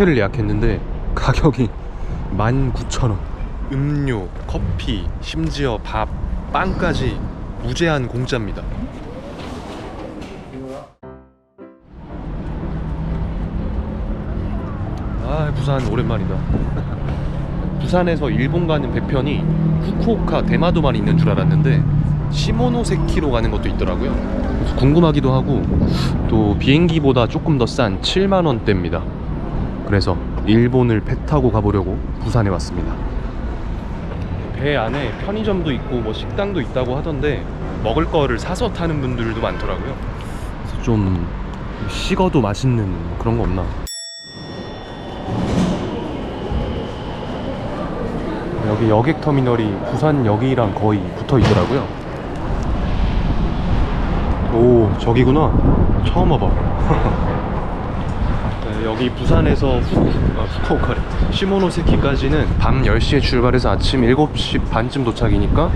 식혜를 예약했는데 가격이 19,000원. 음료, 커피, 심지어 밥, 빵까지 무제한 공짜입니다. 아, 부산 오랜만이다. 부산에서 일본 가는 배편이 후쿠오카 대마도만 있는 줄 알았는데 시모노세키로 가는 것도 있더라고요. 궁금하기도 하고 또 비행기보다 조금 더 싼 7만 원대입니다. 그래서 일본을 배 타고 가보려고 부산에 왔습니다. 배 안에 편의점도 있고 뭐 식당도 있다고 하던데 먹을 거를 사서 타는 분들도 많더라고요. 그래서 좀 식어도 맛있는 그런 거 없나? 여기 여객 터미널이 부산역이랑 거의 붙어 있더라고요. 오, 저기구나. 처음 와봐. 네, 여기 부산에서 후, 아, 후쿠오카래. 시모노세키까지는 밤 10시에 출발해서 아침 7시 반쯤 도착이니까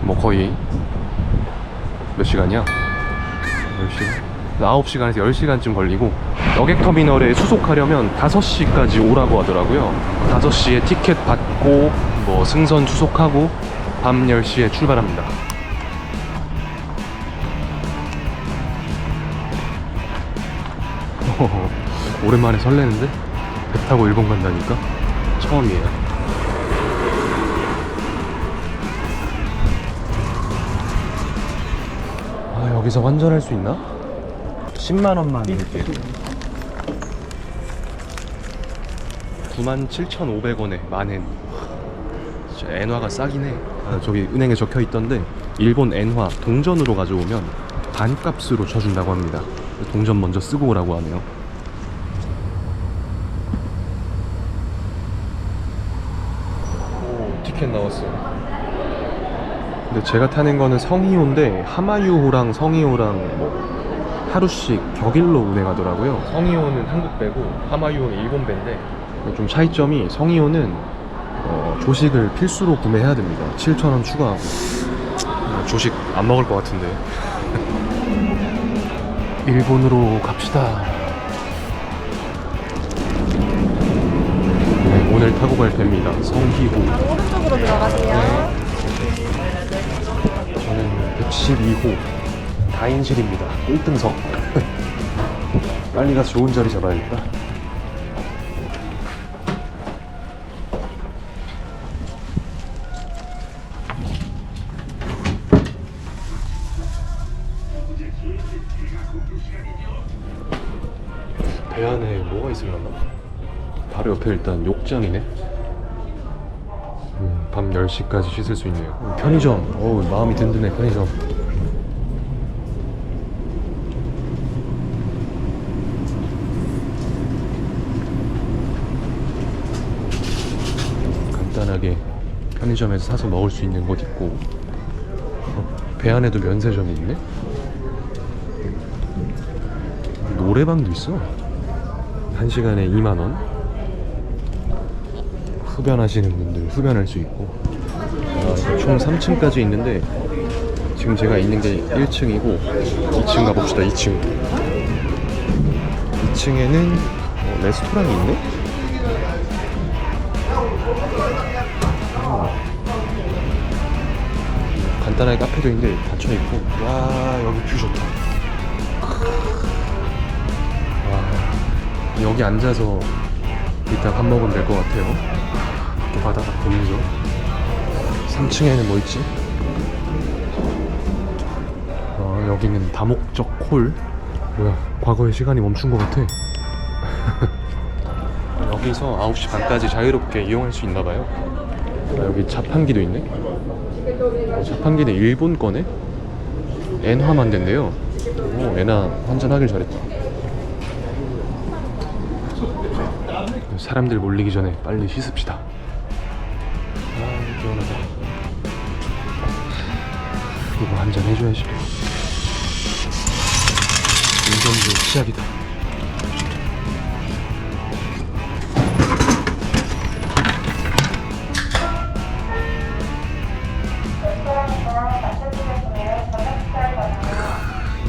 뭐 거의 몇 시간이야? 10시간? 9시간에서 10시간쯤 걸리고 여객터미널에 수속하려면 5시까지 오라고 하더라고요 5시에 티켓 받고 뭐 승선 수속하고 밤 10시에 출발합니다 오랜만에 설레는데? 배 타고 일본 간다니까? 처음이에요 아 여기서 환전할 수 있나? 10만 원만 이렇게 97,500원에 만엔 진짜 엔화가 싸긴 해 아, 저기 은행에 적혀 있던데 일본 엔화 동전으로 가져오면 반값으로 쳐준다고 합니다 동전 먼저 쓰고 오라고 하네요 오 티켓 나왔어 근데 제가 타는 거는 성이호인데 하마유호랑 성이호랑 뭐 하루씩 격일로 운행하더라고요. 성이호는 한국 배고 하마유호는 일본 배인데 좀 차이점이 성이호는 어, 조식을 필수로 구매해야 됩니다. 7,000원 추가하고 어, 조식 안 먹을 것 같은데 일본으로 갑시다. 네, 오늘 타고 갈 배입니다. 성희호. 오른쪽으로 들어가세요. 저는 112호 다인실입니다. 1등석. 빨리 가서 좋은 자리 잡아야겠다. 배 안에 뭐가 있으려나? 바로 옆에 일단 욕장이네. 음, 밤 10시까지 씻을 수 있네요. 음, 편의점. 어우, 마음이 든든해, 편의점. 간단하게 편의점에서 사서 먹을 수 있는 곳 있고 어, 배 안에도 면세점이 있네? 노래방도 있어. 한 시간에 2만 원. 흡연하시는 분 들 흡연할 수 있고 아, 총 3층까지 있는데 지금 제가 있는 게 1층이고 2층 가봅시다 2층 2층에는 어, 레스토랑이 있네? 음. 간단하게 카페도 있는데 닫혀있고 와 여기 뷰 좋다 와 여기 앉아서 이따 밥 먹으면 될 것 같아요 또 바다가 보이죠 3층에는 뭐 있지? 아, 여기는 다목적 홀 뭐야 과거의 시간이 멈춘 것 같아. 여기서 9시 반까지 자유롭게 이용할 수 있나 봐요. 아, 여기 자판기도 있네. 어, 자판기는 일본 거네? 엔화만 된대요. 오 엔화 환전하길 잘했다. 사람들 몰리기 전에 빨리 씻읍시다. 아 개운하다 이거 한 잔 해줘야지. 운전도 시작이다.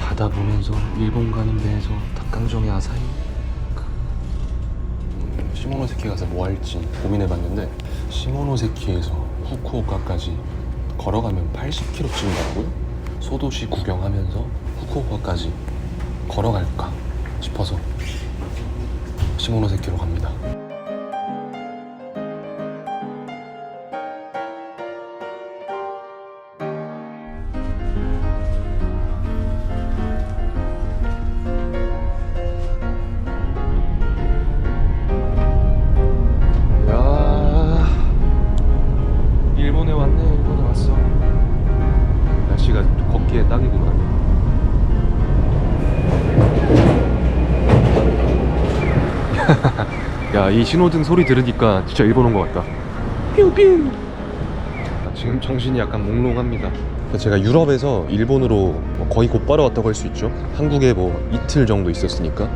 바다 보면서 일본 가는 배에서 닭강정에 아사히. 시모노세키 가서 뭐 할지 고민해봤는데 시모노세키에서 후쿠오카까지 걸어가면 80km쯤이더라고요. 소도시 구경하면서 후쿠오카까지 걸어갈까 싶어서 시모노세키로 갑니다. 이 신호등 소리 들으니까 진짜 일본 온 것 같다. 뿅뿅 지금 정신이 약간 몽롱합니다. 제가 유럽에서 일본으로 거의 곧바로 왔다고 할 수 있죠. 한국에 뭐 이틀 정도 있었으니까.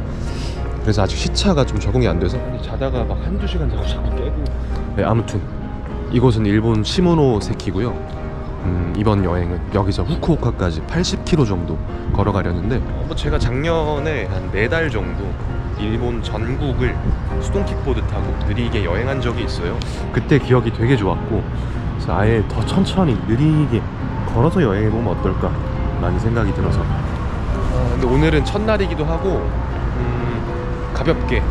그래서 아직 시차가 좀 적응이 안 돼서. 아니, 자다가 막 한두 시간 자고 자꾸 깨고. 네 아무튼 이곳은 일본 시모노세키고요. 음, 이번 여행은 여기서 후쿠오카까지 80km 정도 걸어가려는데 어, 뭐 제가 작년에 한 네 달 정도 일본 전국을 수동 킥보드 타고 느리게 여행한 적이 있어요. 그때 기억이 되게 좋았고 그래서 아예 더 천천히 느리게 걸어서 여행해보면 어떨까? 라는 생각이 들어서. 아, 근데 오늘은 첫날이기도 하고 음, 가볍게.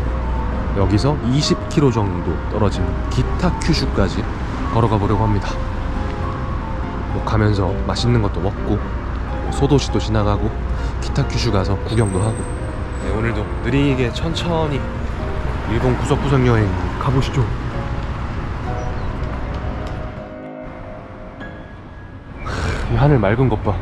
여기서 20km 정도 떨어진 기타 큐슈까지 걸어가 보려고 합니다. 뭐 가면서 맛있는 것도 먹고 뭐 소도시도 지나가고 기타 큐슈 가서 구경도 하고. 네, 오늘도 느리게 천천히 일본 구석구석 여행 가보시죠. 하, 이 하늘 맑은 것 봐.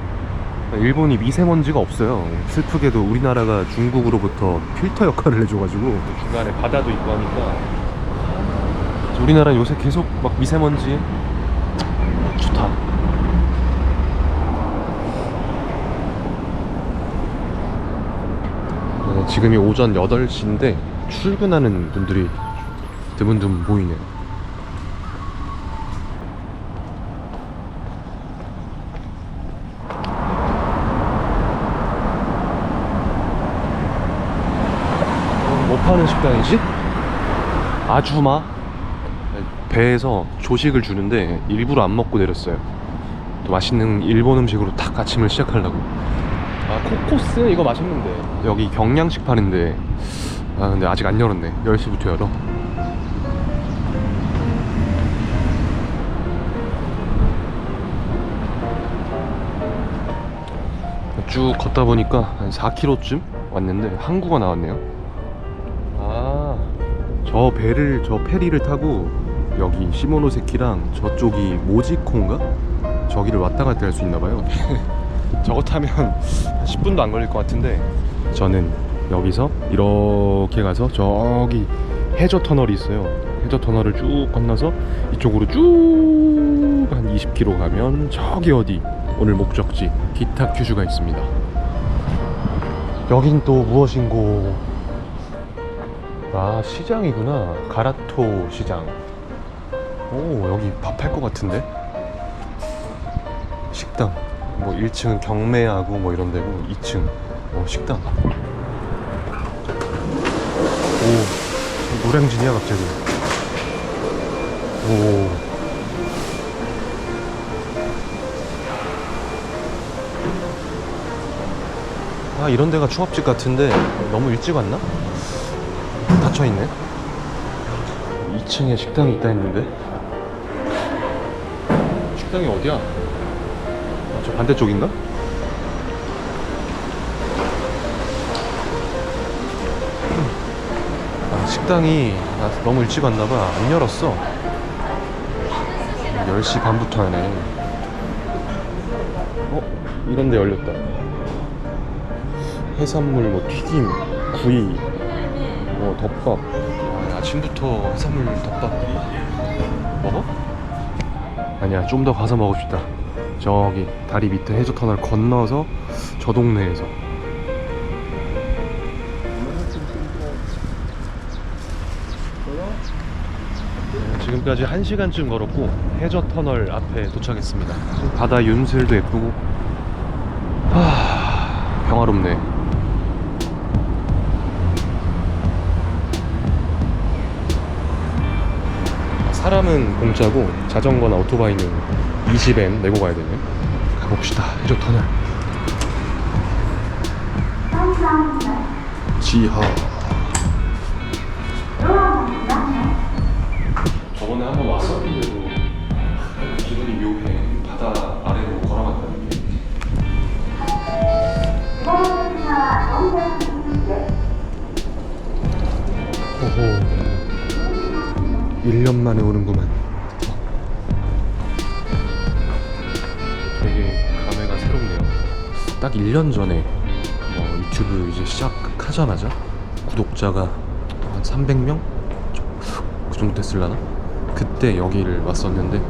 일본이 미세먼지가 없어요. 슬프게도 우리나라가 중국으로부터 필터 역할을 해줘가지고 중간에 바다도 있고 하니까 우리나라 요새 계속 막 미세먼지 좋다. 지금이 오전 8시인데 출근하는 분들이 드문드문 보이네요. 뭐 파는 식당이지? 아주마 배에서 조식을 주는데 일부러 안 먹고 내렸어요. 또 맛있는 일본 음식으로 딱 아침을 시작하려고. 아 코코스 이거 맛있는데 여기 경양식 파는데 아 근데 아직 안 열었네. 10시부터 열어. 쭉 걷다 보니까 한 4km쯤 왔는데 항구가 나왔네요. 아, 저 배를 저 페리를 타고 여기 시모노세키랑 저쪽이 모지코인가? 저기를 왔다 갔다 할 수 있나 봐요. 저거 타면 한 10분도 안 걸릴 것 같은데 저는 여기서 이렇게 가서 저기 해저 터널이 있어요. 해저 터널을 쭉 건너서 이쪽으로 쭉 한 20km 가면 저기 어디 오늘 목적지 기타 큐슈가 있습니다. 여긴 또 무엇인고? 아 시장이구나 가라토 시장 오 여기 밥할것 같은데 뭐 1층은 경매하고 뭐 이런 데고 2층 어 식당 오 노량진이야 갑자기 오 아 이런 데가 초밥집 같은데 너무 일찍 왔나? 닫혀 있네. 2층에 식당이 있다 했는데. 식당이 어디야? 반대쪽인가? 아, 식당이 아, 너무 일찍 왔나봐. 안 열었어. 10시 반부터 하네. 어? 이런 데 열렸다. 해산물, 뭐 튀김, 구이, 뭐 덮밥 아, 아침부터 해산물 덮밥 먹어? 아니야 좀 더 가서 먹고 싶다 저기 다리 밑에 해저 터널 건너서 저 동네에서. 네, 지금까지 1시간쯤 걸었고 해저 터널 앞에 도착했습니다. 바다 윤슬도 예쁘고. 하... 평화롭네 사람은 공짜고 자전거나 오토바이는 20엔 내고 가야 되네. 가봅시다. 해저 터널. 지하. 저번에 한번 왔었는데 1년 만에 오는구만. 되게 감회가 새롭네요. 딱 1년 전에 어, 유튜브 이제 시작하자마자 구독자가 한 300명? 그 정도 됐을라나? 그때 여기를 왔었는데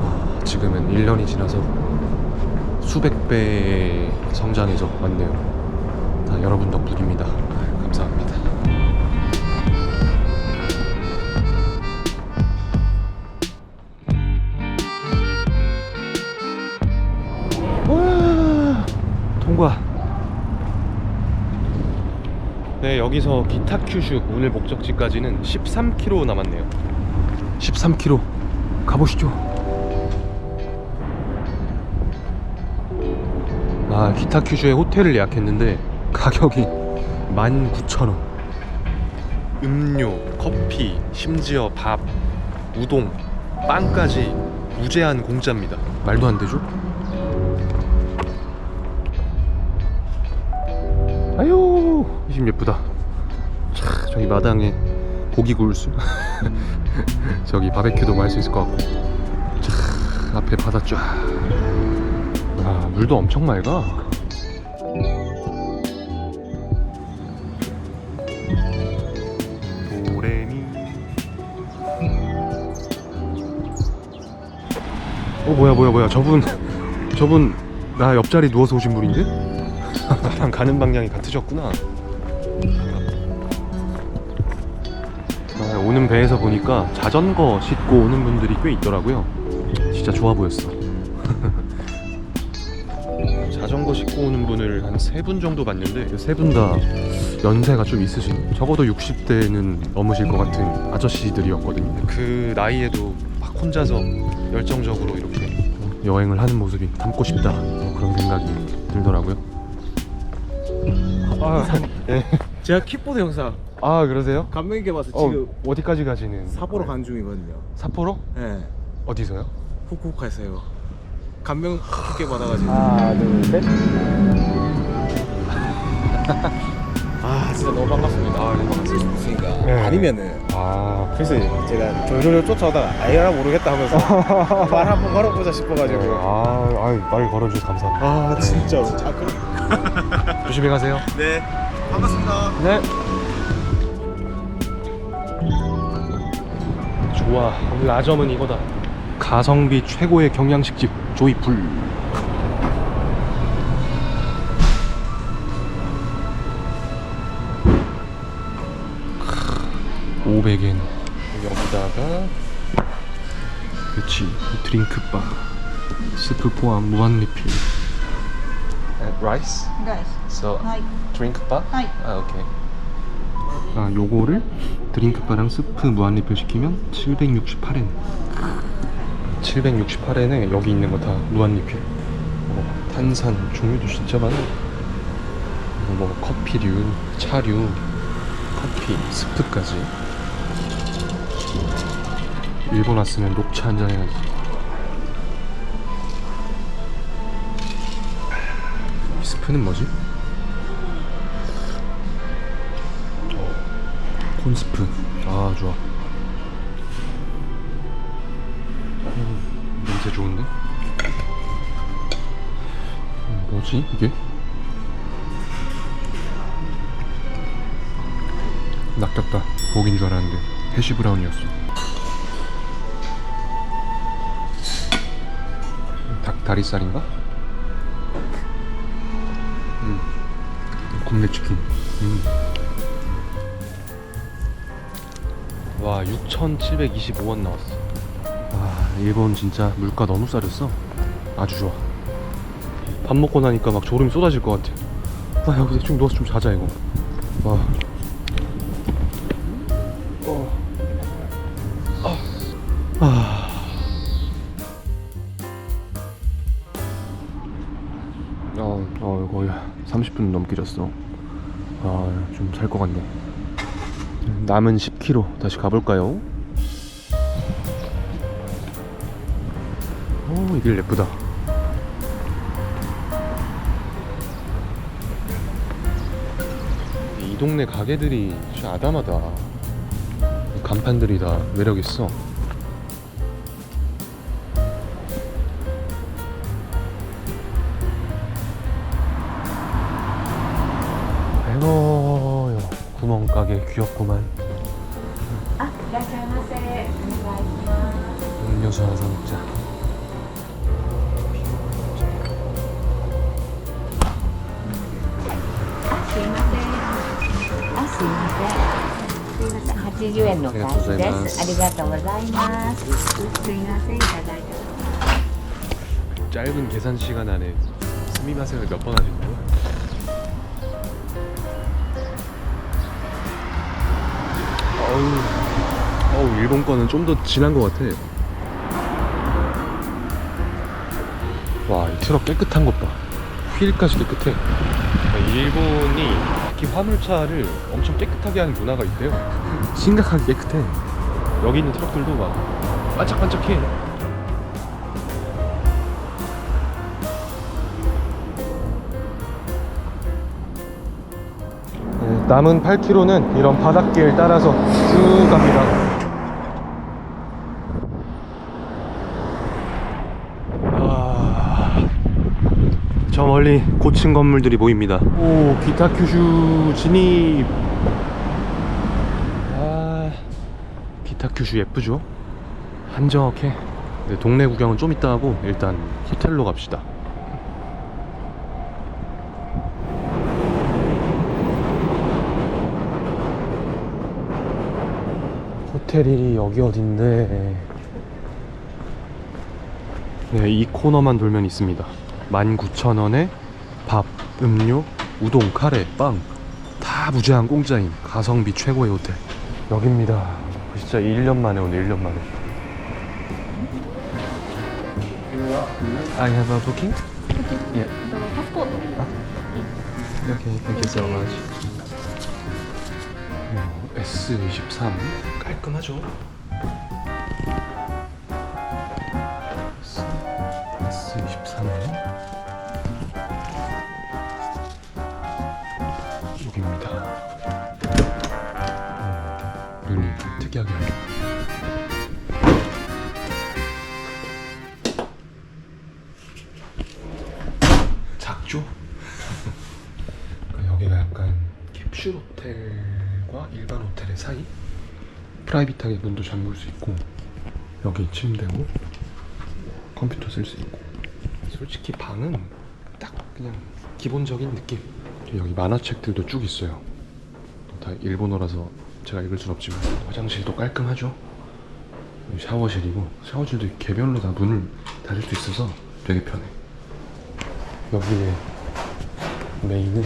아, 지금은 1년이 지나서 수백 배의 성장해서 왔네요. 아, 여러분 덕분입니다. 아, 감사합니다. 여기서 기타 큐슈 오늘 목적지까지는 13km 남았네요. 13km 가보시죠. 아, 기타 큐슈에 호텔을 예약했는데 가격이 19,000원. 음료, 커피, 심지어 밥, 우동, 빵까지 무제한 공짜입니다. 말도 안 되죠? 아유 이집 예쁘다 차, 저기 마당에 고기 구울 수 저기 바베큐도 할 수 있을 것 같고. 차, 앞에 바다 쫙. 아, 물도 엄청 맑아. 도레미. 어 뭐야 뭐야 뭐야. 저분 저분 나 옆자리 누워서 오신 분인데? 나랑 가는 방향이 같으셨구나. 아, 오는 배에서 보니까 자전거 싣고 오는 분들이 꽤 있더라고요. 진짜 좋아 보였어. 자전거 싣고 오는 분을 한 세 분 정도 봤는데 세 분 다 연세가 좀 있으신 적어도 60대는 넘으실 것 같은 아저씨들이었거든요. 그 나이에도 막 혼자서 열정적으로 이렇게 여행을 하는 모습이 담고 싶다 뭐 그런 생각이 들더라고요. 아, 예. 제가 킥보드 영상 아 그러세요? 감명 있게 봐서 어, 지금 어디까지 가시는? 사포로 거예요? 간 중이거든요. 札幌? 예. 어디서요? 후쿠오카에서요. 감명 깊게 받아가지고. 하나 둘 셋. 아 진짜 너무 반갑습니다. 아, 네, 반갑습니다. 네. 아니면은 아 그래서 제가 조조조 쫓아오다가 아이라 모르겠다 하면서 말 한번 걸어보자 싶어가지고. 아, 아, 말 걸어주셔서 감사합니다. 아 진짜. 아 그럼. 조심히 가세요. 네. 반갑습니다. 네. 좋아. 오늘 아점은 이거다. 가성비 최고의 경양식집 조이풀. 크, 500엔. 여기다가 그치 드링크바 스프 포함 무한 리필. 라이스? Guys. So drink 바? Hi. 아 오케이. 아 요거를 드링크바랑 스프 무한 리필 시키면 768엔. 768엔에 여기 있는 거 다 무한 리필. 뭐 탄산 종류도 진짜 많아. 뭐 커피류, 차류, 커피, 스프까지. 일본 왔으면 녹차 한잔 해야지. 이 스프는 뭐지? 콘스프 아 좋아 음, 냄새 좋은데? 음, 뭐지 이게? 낚였다 고기인 줄 알았는데 해시 브라운이었어 닭 다리살인가? 음 굽네 치킨 음. 와 6,725원 나왔어 와 일본 진짜 물가 너무 싸졌어 아주 좋아 밥 먹고 나니까 막 졸음이 쏟아질 것 같아 나 여기 대충 누워서 좀 자자 이거 와 어. 아. 아. 어, 어 거의 30분 넘게 졌어. 아, 좀살것 같네. 남은 10km 다시 가볼까요? 오, 이 길 예쁘다. 이 동네 가게들이 진짜 아담하다. 이 간판들이 다 매력 있어. 80円のお返しです。ありがとうございます。すいません、いただいて。 짧은 계산 시간 안에 스미마셍을 몇 번 하시는 거야? 어우, 어우 일본 거는 좀 더 진한 것 같아. 와, 이 트럭 깨끗한 것 봐. 휠까지 깨끗해. 일본이 특히 화물차를 엄청 깨끗하게 하는 문화가 있대요. 심각하게 깨끗해. 여기 있는 트럭들도 막 반짝반짝해. 네, 남은 8km는 이런 바닷길 따라서 쭉 갑니다. 멀리 고층 건물들이 보입니다. 오, 기타 큐슈 진입. 아, 기타 큐슈 예쁘죠? 한적해. 네, 동네 구경은 좀 이따 하고 일단 호텔로 갑시다. 호텔이 여기 어딘데? 네, 이 코너만 돌면 있습니다. 19,000원에 밥, 음료, 우동, 카레, 빵 다 무제한 공짜인 가성비 최고의 호텔. 여기입니다. 진짜 1년 만에 오네 1년 만에. I have a booking? y e a 파스포트. Okay, thank you so much S23 깔끔하죠? 작죠? 그 여기가 약간 캡슐 호텔과 일반 호텔의 사이? 프라이빗하게 문도 잠글 수 있고 여기 침대고 컴퓨터 쓸 수 있고. 솔직히 방은 딱 그냥 기본적인 느낌. 여기 만화책들도 쭉 있어요. 다 일본어라서 제가 읽을 순 없지만. 화장실도 깔끔하죠? 샤워실이고 샤워실도 개별로 다 문을 닫을 수 있어서 되게 편해 여기에 메인은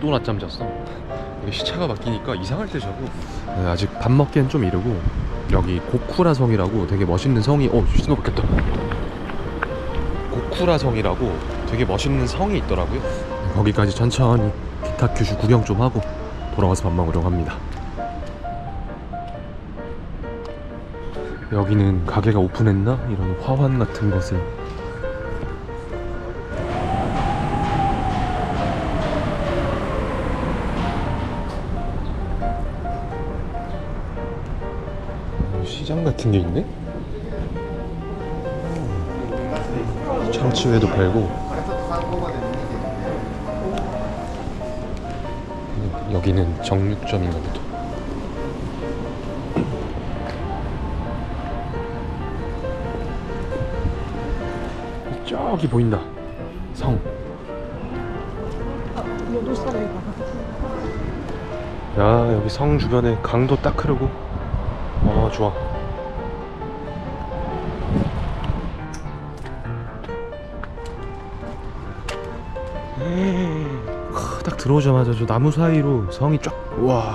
또 낮잠 잤어. 이게 시차가 바뀌니까 이상할 때 자고. 네, 아직 밥 먹기엔 좀 이르고 여기 고쿠라 성이라고 되게 멋있는 성이 어 신호 바뀌었다. 고쿠라 성이라고 되게 멋있는 성이 있더라고요. 네, 거기까지 천천히 기타 큐슈 구경 좀 하고 돌아와서 밥 먹으려고 합니다. 여기는 가게가 오픈했나? 이런 화환 같은 것을 시장 같은 게 있네? 참치회도 팔고 여기는 정육점인가 보다 저기 보인다 성 아, 야, 여기 성 주변에 강도 딱 흐르고. 아, 좋아. 들어오자마자 저 나무 사이로 성이 쫙. 와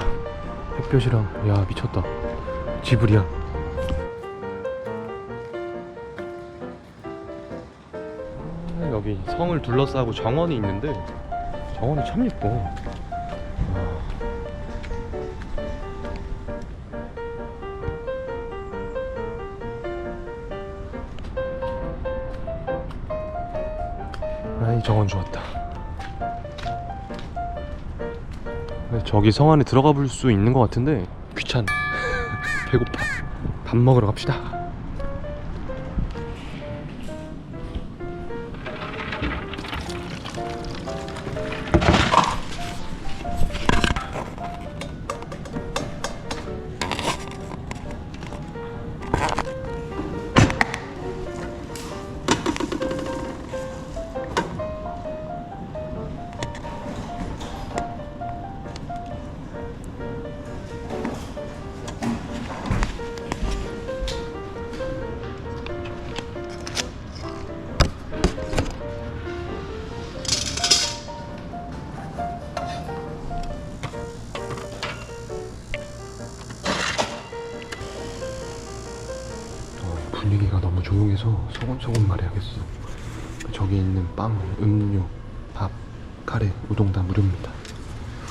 햇볕이랑 야 미쳤다. 지브리야. 아, 여기 성을 둘러싸고 정원이 있는데 정원이 참 예뻐. 와. 아이 정원 좋았다. 저기 성 안에 들어가 볼 수 있는 것 같은데 귀찮. 배고파. 밥 먹으러 갑시다. 조용해서 소곤소곤 말해야겠어. 저기 있는 빵, 음료, 밥, 카레, 우동 다 무료입니다.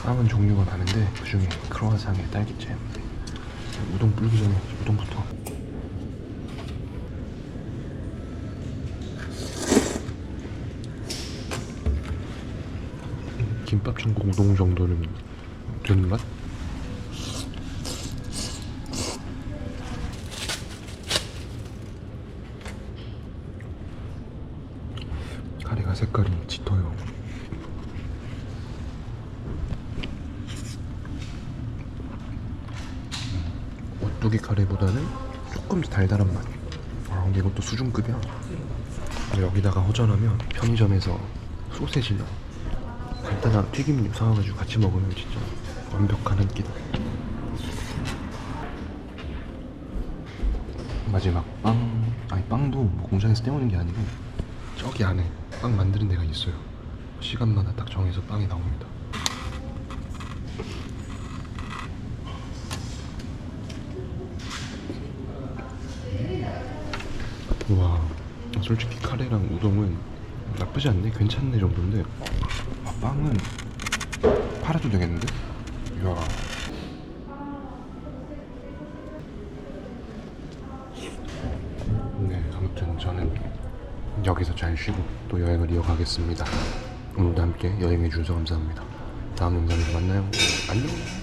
빵은 종류가 많은데 그 중에 크로와상에 딸기잼. 우동 불기 전에 우동부터. 김밥 전국 우동 정도는 되는 맛? 카레가 색깔이 짙어요. 음, 오뚜기 카레보다는 조금 더 달달한 맛. 아 근데 이것도 수준급이야. 여기다가 허전하면 편의점에서 소세지나 간단한 튀김류 사와가지고 같이 먹으면 진짜 완벽한 한 끼다. 마지막 빵 아니 빵도 뭐 공장에서 떼오는 게 아니고 저기 안에 빵 만드는 데가 있어요. 시간마다 딱 정해서 빵이 나옵니다. 우와 솔직히 카레랑 우동은 나쁘지 않네. 괜찮네 정도인데. 아, 빵은 팔아도 되겠는데? 이야 쉬고 또 여행을 이어가겠습니다. 오늘도 함께 여행해 주셔서 감사합니다. 다음 영상에서 만나요. 안녕.